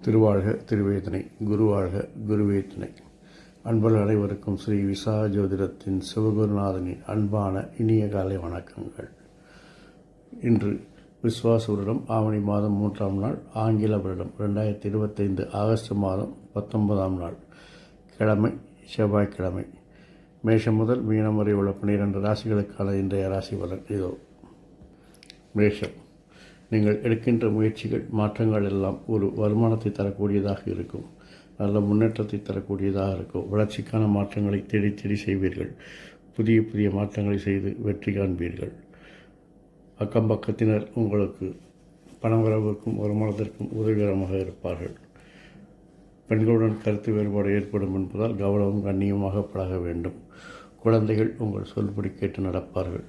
திருவாழ்க திருவேதனை குருவாழ்க குருவேதனை. அன்பர்கள் அனைவருக்கும் ஸ்ரீ விசா ஜோதிடத்தின் சிவகுருநாதனின் அன்பான இனிய காலை வணக்கங்கள். இன்று விஸ்வாச வருடம் ஆவணி மாதம் மூன்றாம் நாள் ஆங்கில வருடம் ரெண்டாயிரத்தி இருபத்தைந்து ஆகஸ்ட் மாதம் பத்தொன்பதாம் நாள். கிழமை செவ்வாய்க்கிழமை. மேஷம் முதல் மீனம் வரை உள்ள பன்னிரெண்டு ராசிகளுக்கான இன்றைய ராசி பலன் இதோ. மேஷம். நீங்கள் எடுக்கின்ற முயற்சிகள் மாற்றங்கள் எல்லாம் ஒரு வருமானத்தை தரக்கூடியதாக இருக்கும். நல்ல முன்னேற்றத்தை தரக்கூடியதாக இருக்கும். வளர்ச்சிக்கான மாற்றங்களை தேடி தேடி செய்வீர்கள். புதிய புதிய மாற்றங்களை செய்து வெற்றி காண்பீர்கள். அக்கம் பக்கத்தினர் உங்களுக்கு பணவரவுக்கும் வருமானத்திற்கும் உதவிகரமாக இருப்பார்கள். பெண்களுடன் கருத்து வேறுபாடு ஏற்படும் என்பதால் கவனமும் கண்ணியமாக பழக வேண்டும். குழந்தைகள் உங்கள் சொல்படி கேட்டு நடப்பார்கள்.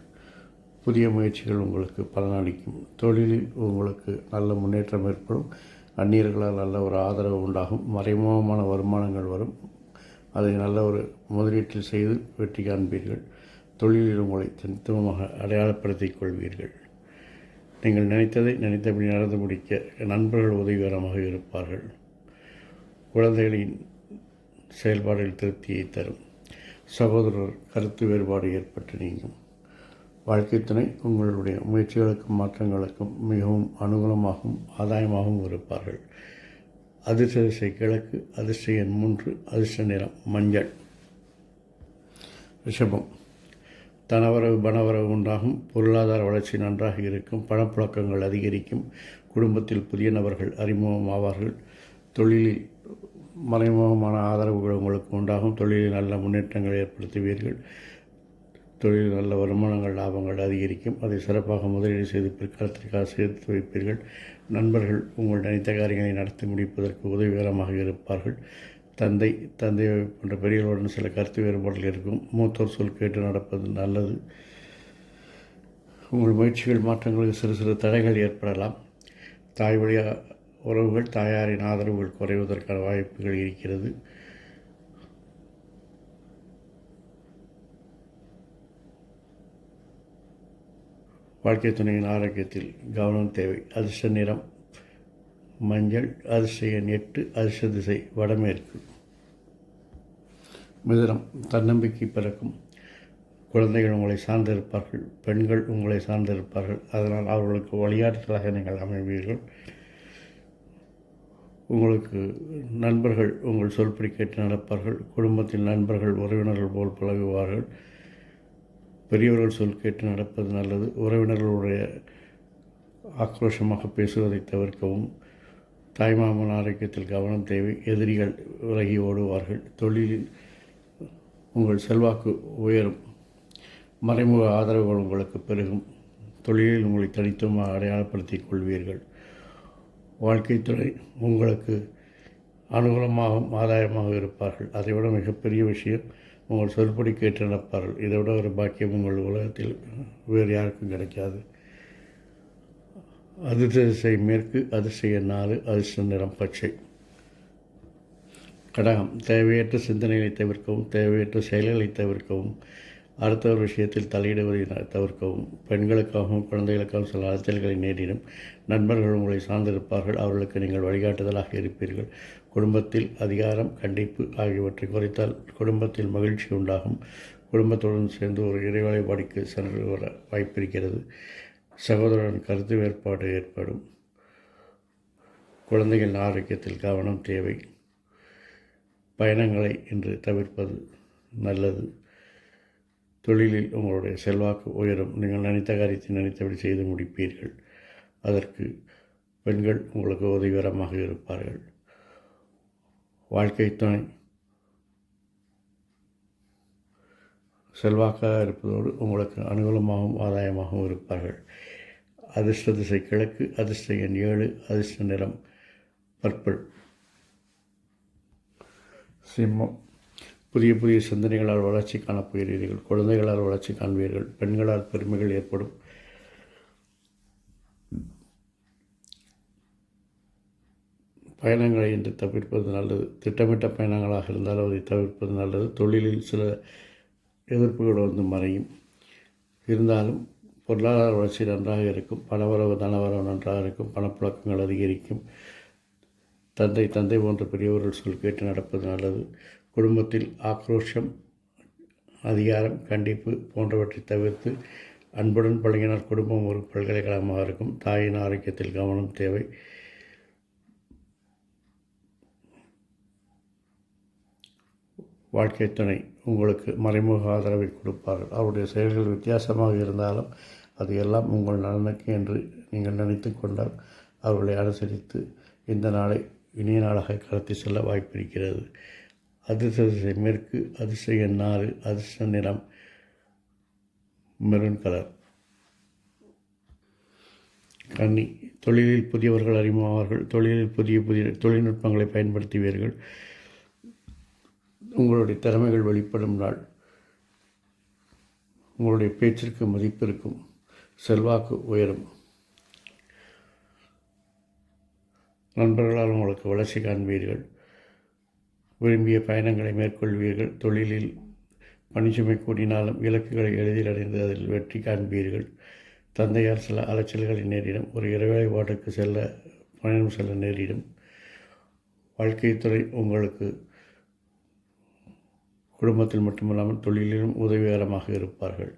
புதிய முயற்சிகள் உங்களுக்கு பலனளிக்கும். தொழிலில் உங்களுக்கு நல்ல முன்னேற்றம் ஏற்படும். அந்நியர்களால் நல்ல ஒரு ஆதரவு உண்டாகும். மறைமுகமான வருமானங்கள் வரும். அதை நல்ல ஒரு முதலீட்டில் செய்து வெற்றி காண்பீர்கள். தொழிலில் உங்களை தனித்துவமாக அடையாளப்படுத்திக் கொள்வீர்கள். நீங்கள் நினைத்ததை நினைத்தபடி நடந்து முடிக்க நண்பர்கள் உதவிகரமாக இருப்பார்கள். குழந்தைகளின் செயல்பாடுகள் திருப்தியை தரும். சகோதரர் கருத்து வேறுபாடு ஏற்பட்டு நீங்கும். வாழ்க்கை துணை உங்களுடைய முயற்சிகளுக்கும் மாற்றங்களுக்கும் மிகவும் அனுகூலமாகவும் ஆதாயமாகவும் இருப்பார்கள். அதிர்ஷ்ட திசை கிழக்கு அதிர்ஷ்ட எண் மூன்று அதிர்ஷ்ட நிறம் மஞ்சள். ரிஷபம். தனவரவு பணவரவு உண்டாகும் பொருளாதார வளர்ச்சி நன்றாக இருக்கும். பணப்புழக்கங்கள் அதிகரிக்கும். குடும்பத்தில் புதிய நபர்கள் அறிமுகம் ஆவார்கள் தொழிலில் மறைமுகமான ஆதரவுகள் உங்களுக்கு உண்டாகும். தொழிலில் நல்ல முன்னேற்றங்களை ஏற்படுத்துவீர்கள். தொழிலில் நல்ல வருமானங்கள் லாபங்கள் அதிகரிக்கும். அதை சிறப்பாக முதலீடு செய்து பிற்காலத்திற்காக சேர்த்து வைப்பீர்கள். நண்பர்கள் உங்கள் நினைத்த காரியங்களை நடத்தி முடிப்பதற்கு உதவிகரமாக இருப்பார்கள். தந்தை தந்தை போன்ற பெரியவர்களுடன் சில கருத்து வேறுபாடுகள் இருக்கும். மூத்தோர் சொல் கேட்டு நடப்பது நல்லது. உங்கள் முயற்சிகள் மாற்றங்களுக்கு சிறு சிறு தடைகள் ஏற்படலாம். தாய் வழியாக உறவுகள் தாயாரின் ஆதரவுகள் குறைவதற்கான வாய்ப்புகள் இருக்கிறது. வாழ்க்கை துணையின் ஆரோக்கியத்தில் கவனம் தேவை. அதிர்ஷ்ட நிறம் மஞ்சள் அதிர்ஷ்ட எண் எட்டு அதிர்ஷ்ட திசை வடமேற்கு. மிதனம் தன்னம்பிக்கை பிறக்கும். குழந்தைகள் உங்களை சார்ந்திருப்பார்கள் பெண்கள் உங்களை சார்ந்திருப்பார்கள். அதனால் அவர்களுக்கு வழிகாட்டுதலாக நீங்கள் அமைவீர்கள். உங்களுக்கு நண்பர்கள் உங்கள் சொல்படி கேட்டு நடப்பார்கள் குடும்பத்தில் நண்பர்கள் உறவினர்கள் போல் பழகுவார்கள். பெரியவர்கள் சொல் கேட்டு நடப்பது நல்லது. உறவினர்களுடைய ஆக்ரோஷமாக பேசுவதை தவிர்க்கவும். தாய்மாமன் ஆரோக்கியத்தில் கவனம் தேவை. எதிரிகள் விலகி ஓடுவார்கள். தொழிலில் உங்கள் செல்வாக்கு உயரும். மறைமுக ஆதரவுகள் உங்களுக்கு பெருகும். தொழிலில் உங்களை தனித்துவமாக அடையாளப்படுத்திக் கொள்வீர்கள். வாழ்க்கை துறை உங்களுக்கு அனுகூலமாகவும் ஆதாயமாக இருப்பார்கள். அதைவிட மிகப்பெரிய விஷயம் உங்கள் சொல்படி கேட்டு நடப்பார்கள். இதை விட ஒரு பாக்கியம் உங்கள் உலகத்தில் வேறு யாருக்கும் கிடைக்காது. அதிர்ஷ்ட மேற்கு அதிர்ஷ்ட நாலு அதிர்ஷ்ட நிறம் பச்சை. கடகம் தேவையற்ற சிந்தனைகளை தவிர்க்கவும் தேவையற்ற செயல்களை தவிர்க்கவும் அடுத்தவர் விஷயத்தில் தலையிடுவதை தவிர்க்கவும். பெண்களுக்காகவும் குழந்தைகளுக்காகவும் சில அலைச்சல்களை நேரிடும். நண்பர்கள் உங்களை சார்ந்திருப்பார்கள். அவர்களுக்கு நீங்கள் வழிகாட்டுதலாக இருப்பீர்கள். குடும்பத்தில் அதிகாரம் கண்டிப்பு ஆகியவற்றை குறைத்தால் குடும்பத்தில் மகிழ்ச்சி உண்டாகும். குடும்பத்துடன் சேர்ந்து ஒரு இறைவழிபாடிக்கு சென்று வர வாய்ப்பிருக்கிறது. சகோதரன் கருத்து வேறுபாடு ஏற்படும். குழந்தைகளின் ஆரோக்கியத்தில் கவனம் தேவை. பயணங்களை இன்று தவிர்ப்பது நல்லது. தொழிலில் உங்களுடைய செல்வாக்கு உயரும் நீங்கள் நினைத்த காரியத்தை நினைத்தபடி செய்து முடிப்பீர்கள். அதற்கு பெண்கள் உங்களுக்கு உதவிகரமாக இருப்பார்கள். வாழ்க்கை துணை. செல்வாக்காக இருப்பதோடு உங்களுக்கு அனுகூலமாகவும் ஆதாயமாகவும் இருப்பார்கள். அதிர்ஷ்ட திசை கிழக்கு அதிர்ஷ்ட எண் ஏழு அதிர்ஷ்ட நிறம் பர்பிள். சிம்மம். புதிய புதிய சிந்தனைகளால் வளர்ச்சி காணப்போகிறீர்கள். குழந்தைகளால் வளர்ச்சி காண்பீர்கள். பெண்களால் பெருமைகள் ஏற்படும். பயணங்களை இன்று தவிர்ப்பது நல்லது. திட்டமிட்ட பயணங்களாக இருந்தாலும் அதை தவிர்ப்பது நல்லது. தொழிலில் சில எதிர்ப்புகள் வந்து மறையும். இருந்தாலும் பொருளாதார வளர்ச்சி நன்றாக இருக்கும். பணவரவு தனவரவு நன்றாக இருக்கும். பணப்புழக்கங்கள் அதிகரிக்கும். தந்தை தந்தை போன்ற பெரியவர்கள் சொல் கேட்டு நடப்பது நல்லது. குடும்பத்தில் ஆக்ரோஷம் அதிகாரம் கண்டிப்பு போன்றவற்றை தவிர்த்து அன்புடன் பழகினால் குடும்பம் ஒரு பல்கலைக்கழகமாக இருக்கும். தாயின் ஆரோக்கியத்தில் கவனம் தேவை. வாழ்க்கை துணை உங்களுக்கு மறைமுக ஆதரவை கொடுப்பார்கள். அவருடைய செயல்கள் வித்தியாசமாக இருந்தாலும் அது எல்லாம் உங்கள் நலனுக்கு என்று நீங்கள் நினைத்து கொண்டால் அவர்களை அனுசரித்து இந்த நாளை இனிய நாளாக கடத்தி செல்ல வாய்ப்பிருக்கிறது. அதிர்ஷ்ட திசை மேற்கு அதிர்ஷ்ட எண் நாலு அதிர்ஷ்ட நிறம் மெரூன் கலர் கன்னி தொழிலில் புதியவர்கள் அறிமுகமாவார்கள். தொழிலில் புதிய புதிய தொழில்நுட்பங்களை பயன்படுத்துவீர்கள். உங்களுடைய திறமைகள் வெளிப்படும் நாள். உங்களுடைய பேச்சிற்கு மதிப்பு இருக்கும். செல்வாக்கு உயரும். நண்பர்களால் உங்களுக்கு வளர்ச்சி காண்பீர்கள். விரும்பிய பயணங்களை மேற்கொள்வீர்கள். தொழிலில் பணிச்சுமை கூடினாலும் இலக்குகளை எளிதில் அடைந்து அதில் வெற்றி காண்பீர்கள். தந்தையார் சில அலைச்சல்களை நேரிடும். ஒரு இரவேளை வாட்டுக்கு செல்ல பயணம் செல்ல நேரிடும். வாழ்க்கைத்துறை உங்களுக்கு குடும்பத்தில் மட்டுமல்லாமல் தொழிலிலும் உதவிகரமாக இருப்பார்கள்.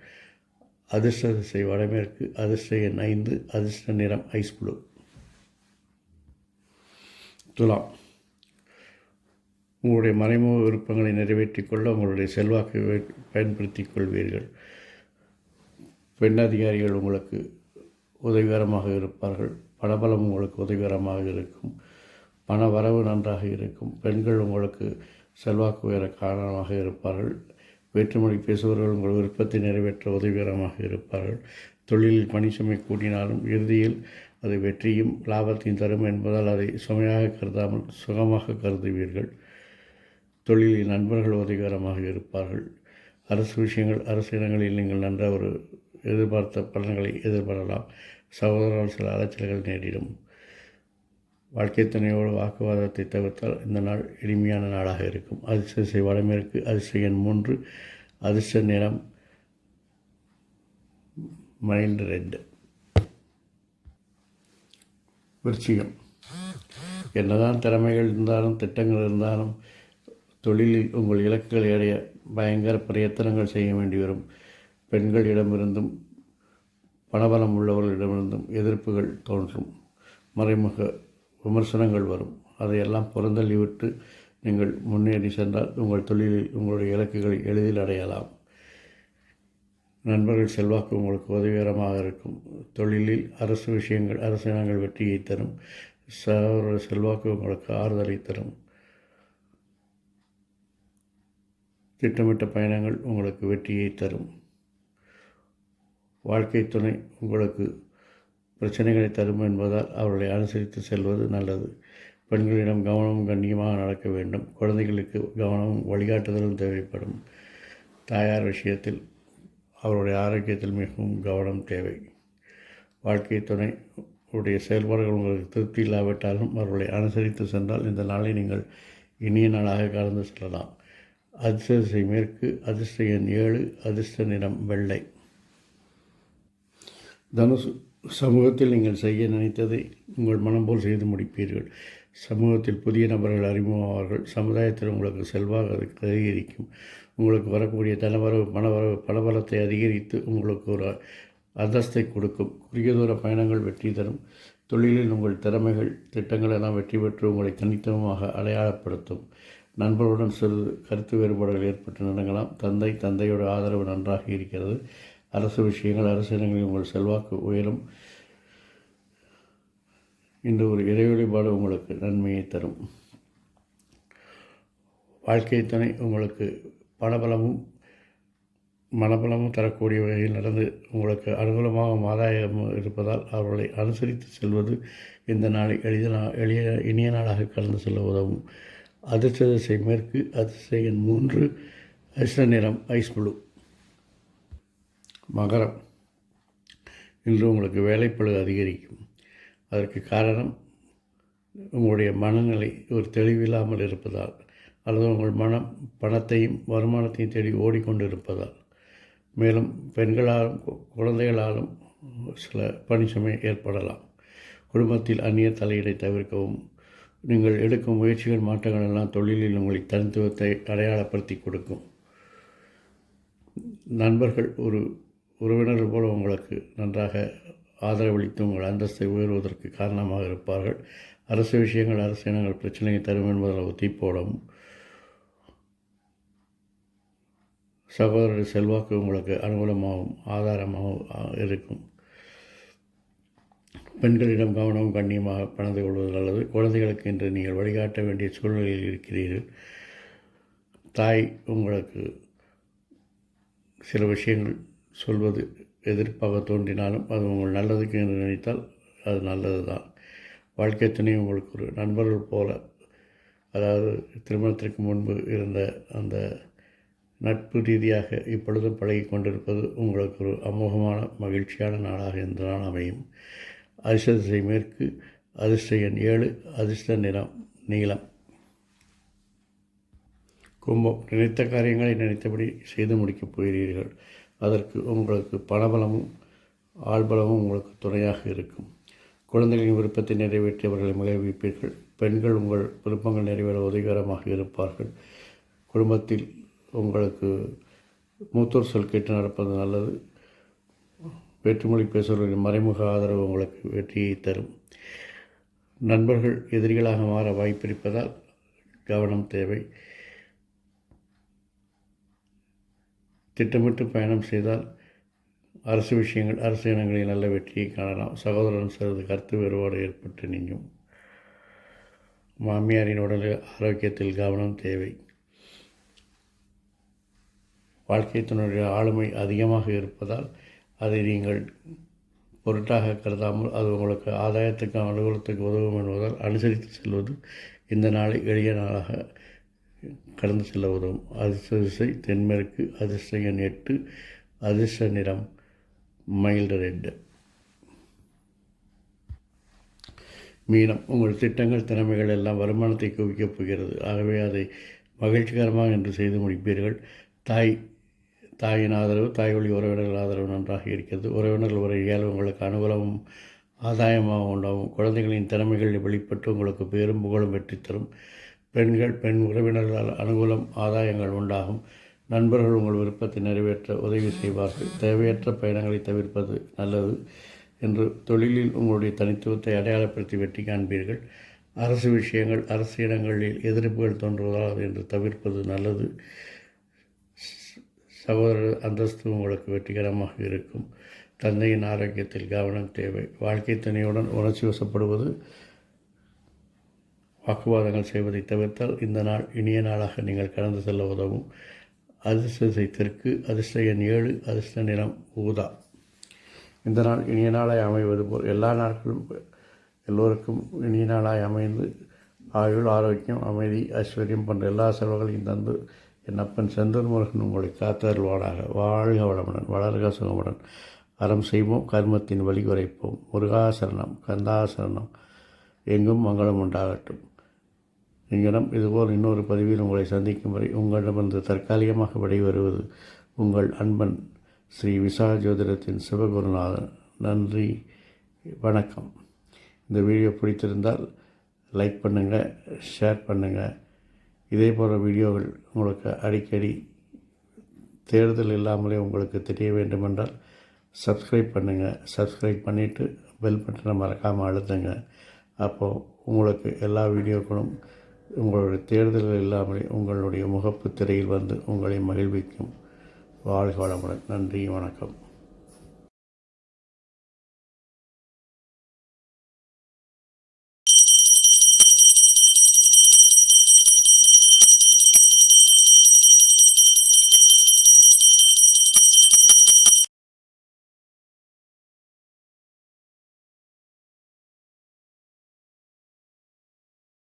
அதிர்ஷ்ட திசை வடமேற்கு அதிர்ஷ்ட எண் ஐந்து அதிர்ஷ்ட நிறம் ஐஸ் ப்ளூ. துலாம். உங்களுடைய மறைமுக விருப்பங்களை நிறைவேற்றிக் கொள்ள உங்களுடைய செல்வாக்கை பயன்படுத்தி கொள்வீர்கள். பெண் அதிகாரிகள் உங்களுக்கு உதவிகரமாக இருப்பார்கள். பணபலம் உங்களுக்கு உதவிகரமாக இருக்கும். பண வரவு நன்றாக இருக்கும். பெண்கள் உங்களுக்கு செல்வாக்கு உயர காரணமாக இருப்பார்கள். வேற்றுமொழி பேசுபவர்கள் உங்கள் விருப்பத்தை நிறைவேற்ற உதவிகரமாக இருப்பார்கள். தொழிலில் பணி சுமை கூடினாலும் இறுதியில் அது வெற்றியும் லாபத்தையும் தரும் என்பதால் அதை சுமையாக கருதாமல் சுகமாக கருதுவீர்கள். தொழிலில் நண்பர்கள் உதவிகரமாக இருப்பார்கள். அரசு விஷயங்கள் அரசு இடங்களில் நீங்கள் நன்றாக ஒரு எதிர்பார்த்த பலன்களை எதிர்பாரலாம். சகோதரர்கள் சில அலைச்சல்கள் நேரிடும். வாழ்க்கை துணையோடு வாக்குவாதத்தை தவிர்த்தால் இந்த நாள் எளிமையான நாளாக இருக்கும். அதிர்ஷ்ட வடமேற்கு அதிர்ஷ்ட எண் மூன்று அதிர்ஷ்ட நிறம் மைல்டு ரெண்டு விருச்சிகம். என்னதான் திறமைகள் இருந்தாலும் திட்டங்கள் இருந்தாலும் தொழிலில் உங்கள் இலக்குகளை அடைய பயங்கர பிரயத்தனங்கள் செய்ய வேண்டி வரும். பெண்களிடமிருந்தும் பணபலம் உள்ளவர்களிடமிருந்தும் எதிர்ப்புகள் தோன்றும். மறைமுக விமர்சனங்கள் வரும். அதையெல்லாம் புறந்தள்ளிவிட்டு நீங்கள் முன்னேறி சென்றால் உங்கள் தொழிலில் உங்களுடைய இலக்குகளை எளிதில் அடையலாம். நண்பர்கள் செல்வாக்கு உங்களுக்கு உதவிகரமாக இருக்கும். தொழிலில் அரசு விஷயங்கள் அரசாங்கங்கள் வெற்றியை தரும். சகோதர செல்வாக்கு உங்களுக்கு ஆறுதலை தரும். திட்டமிட்ட பயணங்கள் உங்களுக்கு வெற்றியை தரும். வாழ்க்கை துணை உங்களுக்கு பிரச்சனைகளை தரும் என்பதால் அவர்களை அனுசரித்து செல்வது நல்லது. பெண்களிடம் கவனமும் கண்ணியமாக நடக்க வேண்டும். குழந்தைகளுக்கு கவனமும் வழிகாட்டுதலும் தேவைப்படும். தாயார் விஷயத்தில் அவருடைய ஆரோக்கியத்தில் மிகவும் கவனம் தேவை. வாழ்க்கை துணை உடைய செயல்பாடுகள் உங்களுக்கு திருப்தி இல்லாவிட்டாலும் அவர்களை அனுசரித்து சென்றால் இந்த நாளை நீங்கள் இனிய நாளாக கலந்து செல்லலாம். அதிர்ஷ்ட மேற்கு அதிர்ஷ்ட எண் ஏழு அதிர்ஷ்ட நிறம் வெள்ளை. தனுசு சமூகத்தில் நீங்கள் செய்ய நினைத்ததை உங்கள் மனம் போல் செய்து முடிப்பீர்கள். சமூகத்தில் புதிய நபர்கள் அறிமுகமாவார்கள். சமுதாயத்தில் உங்களுக்கு செல்வாக அதிகரிக்கும். உங்களுக்கு வரக்கூடிய தனவரவு பணவரவு பலபலத்தை அதிகரித்து உங்களுக்கு ஒரு அந்தஸ்தை கொடுக்கும். குறுகிய தூர பயணங்கள் வெற்றி தரும். தொழிலில் உங்கள் திறமைகள் திட்டங்கள் எல்லாம் வெற்றி பெற்று உங்களை தனித்துவமாக அடையாளப்படுத்தும். நண்பர்களுடன் சிறு கருத்து வேறுபாடுகள் ஏற்பட்டு நடங்கலாம் தந்தை தந்தையோட ஆதரவு நன்றாக இருக்கிறது. அரசு விஷயங்கள் அரசு இடங்களில் உங்கள் செல்வாக்கு உயரும். இந்த ஒரு இறை வழிபாடு உங்களுக்கு நன்மையை தரும். வாழ்க்கை துணை உங்களுக்கு பணபலமும் மனபலமும் தரக்கூடிய வகையில் நடந்து உங்களுக்கு அனுகூலமாக ஆதாயம் இருப்பதால் அவர்களை அனுசரித்து செல்வது இந்த நாளை எளித எளிய இனிய நாளாக கடந்து செல்ல உதவும். அதிர்ஷ்ட திசை மேற்கு அதிர்ஷ்ட எண் மூன்று அதிர்ஷ்ட நிறம் ஐஸ் ப்ளூ. மகரம். இன்று உங்களுக்கு வேலைப்பழு அதிகரிக்கும். அதற்கு காரணம் உங்களுடைய மனநிலை ஒரு தெளிவில்லாமல் இருப்பதால் அல்லது உங்கள் மனம் பணத்தையும் வருமானத்தையும் தேடி ஓடிக்கொண்டு இருப்பதால் மேலும் பெண்களாலும் கு- குழந்தைகளாலும் சில பணிச்சுமை ஏற்படலாம். குடும்பத்தில் அந்நிய தலையீடை தவிர்க்கவும் நீங்கள் எடுக்கும் முயற்சிகள் மாற்றங்கள் எல்லாம் தொழிலில் உங்களை தனித்துவத்தை அடையாளப்படுத்தி கொடுக்கும். நண்பர்கள் ஒரு உறவினர்கள் போல உங்களுக்கு நன்றாக ஆதரவளித்து உங்கள் அந்தஸ்தை உயர்வதற்கு காரணமாக இருப்பார்கள். அரசு விஷயங்கள் அரசு இனங்கள் பிரச்சனையை தரும் என்பதில் ஒத்தி போடவும் சகோதரர் செல்வாக்கு உங்களுக்கு அனுகூலமாகவும் ஆதாரமாகவும் இருக்கும். பெண்களிடம் கவனமும் கண்ணியமாக பணந்து கொள்வது நல்லது. குழந்தைகளுக்கு இன்று நீங்கள் வழிகாட்ட வேண்டிய சூழ்நிலையில் இருக்கிறீர்கள். தாய் உங்களுக்கு சில விஷயங்கள் சொல்வது எதிர்ப்பாக தோன்றினாலும் அது உங்கள் நல்லதுக்கு என்று நினைத்தால் அது நல்லது தான் வாழ்க்கை துணை உங்களுக்கு ஒரு நண்பர்கள் போல அதாவது திருமணத்திற்கு முன்பு இருந்த அந்த நட்பு ரீதியாக இப்பொழுதும் பழகி கொண்டிருப்பது உங்களுக்கு ஒரு அமோகமான மகிழ்ச்சியான நாளாக இந்த நாள் அமையும். அதிர்ஷ்ட திசை மேற்கு அதிர்ஷ்ட எண் ஏழு அதிர்ஷ்ட நிறம் நீளம். கும்பம் நினைத்த காரியங்களை நினைத்தபடி செய்து முடிக்கப் போகிறீர்கள். அதற்கு உங்களுக்கு பணபலமும் ஆள்பலமும் உங்களுக்கு துணையாக இருக்கும். குழந்தைகளின் விருப்பத்தை நிறைவேற்றி அவர்களை மகிழ்விப்பீர்கள். பெண்கள் உங்கள் விருப்பங்கள் நிறைவேற உதவிகரமாக இருப்பார்கள். குடும்பத்தில் உங்களுக்கு மூத்தோர் சொல் கேட்டு நடப்பது நல்லது. வேற்றுமொழி பேசுபவர்களின் மறைமுக ஆதரவு உங்களுக்கு வெற்றியை தரும். நண்பர்கள் எதிரிகளாக மாற வாய்ப்பிருப்பதால் கவனம் தேவை. திட்டமிட்டு பயணம் செய்தால் அரசு விஷயங்கள் அரசு இனங்களில் நல்ல வெற்றியை காணலாம். சகோதரன் சிறிது கருத்து வேறுபாடு ஏற்பட்டு நீங்கும். மாமியாரின் உடல் ஆரோக்கியத்தில் கவனம் தேவை. வாழ்க்கை தன்னுடைய ஆளுமை அதிகமாக இருப்பதால் அதை நீங்கள் பொருட்டாக கருதாமல் அது உங்களுக்கு ஆதாயத்துக்கும் அனுகூலத்துக்கு உதவும் என்பதால் அனுசரித்து செல்வது இந்த நாளை எளிய நாளாக கடந்து செல்ல உதவும். அதிர்ஷ்ட திசை தென்மேற்கு அதிர்ஷ்ட எண் எட்டு அதிர்ஷ்ட நிறம் மைல்டு ரெட்டு. மீனம் உங்கள் திட்டங்கள் திறமைகள் எல்லாம் வருமானத்தை குவிக்கப் போகிறது. ஆகவே அதை மகிழ்ச்சிகரமாக என்று செய்து முடிப்பீர்கள். தாய் தாயின் ஆதரவு தாய் வழி உறவினர்கள் ஆதரவு நன்றாக இருக்கிறது. உறவினர்கள் உரையால் உங்களுக்கு அனுகூலமும் ஆதாயமாக உண்டாகும். குழந்தைகளின் திறமைகள் வெளிப்பட்டு உங்களுக்கு பேரும் புகழும் வெற்றி தரும். பெண்கள் பெண் உறவினர்களால் அனுகூலம் ஆதாயங்கள் உண்டாகும். நண்பர்கள் உங்கள் விருப்பத்தை நிறைவேற்ற உதவி செய்வார்கள். தேவையற்ற பயணங்களை தவிர்ப்பது நல்லது என்று தொழிலில் உங்களுடைய தனித்துவத்தை அடையாளப்படுத்தி வெற்றி காண்பீர்கள். அரசு விஷயங்கள் அரசு இடங்களில் எதிர்ப்புகள் தோன்றுவதால் என்று தவிர்ப்பது நல்லது. சகோதரர் அந்தஸ்து உங்களுக்கு வெற்றிகரமாக இருக்கும். தந்தையின் ஆரோக்கியத்தில் கவனம் தேவை. வாழ்க்கை துணையுடன் உணர்ச்சி வசப்படுவது வாக்குவாதங்கள் செய்வதை தவிர்த்தால் இந்த நாள் இனிய நாளாக நீங்கள் கடந்து செல்ல உதவும். அதிர்ஷ்டத்தை தெற்கு அதிர்ஷ்ட எண் ஏழு அதிர்ஷ்ட நிறம் ஊதா. இந்த நாள் இனிய நாளாய் அமைவது போல் எல்லா நாட்களும் எல்லோருக்கும் இனிய நாளாய் அமைந்து ஆயுள் ஆரோக்கியம் அமைதி ஐஸ்வர்யம் போன்ற எல்லா செலவுகளையும் தந்து என் அப்பன் செந்தூர் முருகன் உங்களை காத்தருள்வானாக. வாழ்க வளமுடன் வளர்க சுகமுடன். அறம் செய்வோம் கர்மத்தின் வழி குறைப்போம். முருகாசரணம் கந்தாசரணம் எங்கும் மங்களம் உண்டாகட்டும். இங்கிடம் இதுபோல் இன்னொரு பதிவில் உங்களை சந்திக்கும் வரை உங்களிடமிருந்து தற்காலிகமாக விடைபெறுவது உங்கள் அன்பன் ஸ்ரீ விசா ஜோதிடத்தின் சிவகுருநாதன். நன்றி வணக்கம். இந்த வீடியோ பிடித்திருந்தால் லைக் பண்ணுங்கள் ஷேர் பண்ணுங்கள் இதே போன்ற வீடியோகள் உங்களுக்கு அடிக்கடி தேர்தல் இல்லாமலே உங்களுக்கு தெரிய வேண்டுமென்றால் சப்ஸ்கிரைப் பண்ணுங்கள் சப்ஸ்கிரைப் பண்ணிவிட்டு பெல் பட்டனை மறக்காமல் அழுத்துங்க. அப்போது உங்களுக்கு எல்லா வீடியோக்களும் உங்களுடைய தேர்தல்கள் இல்லாமலே உங்களுடைய முகப்பு திரையில் வந்து உங்களை மகிழ்விக்கும். வாழ்க வளமுடன். நன்றி வணக்கம்.